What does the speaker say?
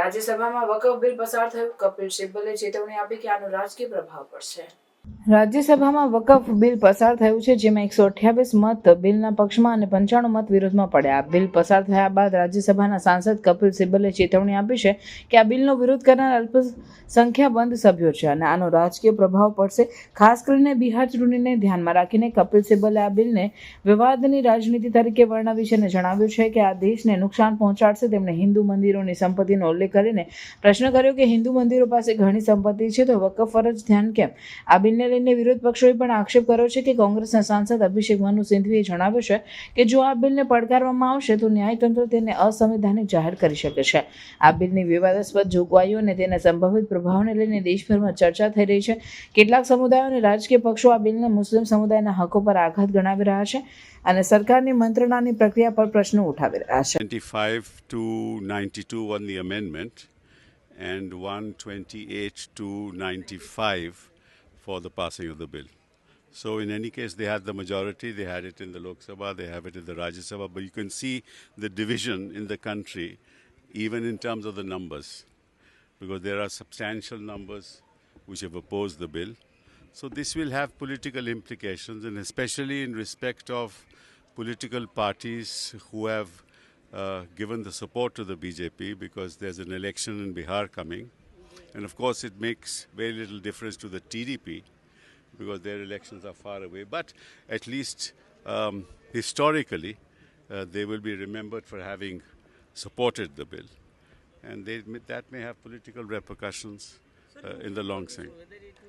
રાજ્યસભામાં વકફ બિલ પસાર થયું. કપિલ સિબ્બલે ચેતવણી આપી કે આનો રાજકીય પ્રભાવ પડશે. રાજ્યસભામાં વકફ બિલ પસાર થયું છે, જેમાં એકસો અઠ્યાવીસ મત બિલના પક્ષમાં અને પંચાણું મત વિરોધમાં પડ્યા. બિલ પસાર થયા બાદ રાજ્યસભાના સાંસદ કપિલ સિબ્બલે ચેતવણી આપી છે કે આ બિલનો વિરોધ કરનાર અલ્પસંખ્યાબંધ સભ્યો છે અને આનો રાજકીય પ્રભાવ પડશે. ખાસ કરીને બિહાર ચૂંટણીને ધ્યાનમાં રાખીને કપિલ સિબ્બલે આ બિલને વિવાદની રાજનીતિ તરીકે વર્ણવી છે અને જણાવ્યું છે કે આ દેશને નુકસાન પહોંચાડશે. તેમણે હિન્દુ મંદિરોની સંપત્તિનો ઉલ્લેખ કરીને પ્રશ્ન કર્યો કે હિન્દુ મંદિરો પાસે ઘણી સંપત્તિ છે, તો વકફ ફરજ ધ્યાન કેમ? આ બિલને લઈને વિરોધ પક્ષોએ પણ આક્ષેપ કર્યો છે કે કોંગ્રેસના સાંસદ અભિષેક મનુ સિંઘવીએ જણાવ્યું છે કે જો આ બિલને પડકારવામાં આવશે તો ન્યાયતંત્ર તેને અસંવિધાનિક જાહેર કરી શકે છે. આ બિલની વિવાદાસ્પદ જોગવાઈઓ અને તેના સંભવિત પ્રભાવને લઈને દેશભરમાં ચર્ચા થઈ રહી છે. કેટલાક સમુદાયો અને રાજકીય પક્ષો આ બિલને મુસ્લિમ સમુદાયના હકો પર આઘાત ગણાવી રહ્યા છે અને સરકારની મંત્રણાની પ્રક્રિયા પર પ્રશ્નો ઉઠાવી રહ્યા છે. 25 to 92 on the amendment and 128 to 95 for the passing of the bill. So, in any case, they had the majority. They had it in the Lok Sabha, they have it in the Rajya Sabha. But you can see the division in the country, even in terms of the numbers, because there are substantial numbers which have opposed the bill. So, this will have political implications, and especially in respect of political parties who have uh, given the support to the BJP because there's an election in Bihar coming. And of course, it makes very little difference to the TDP because their elections are far away. But at least um, historically, uh, they will be remembered for having supported the bill. And they, that may have political repercussions uh, in the long term.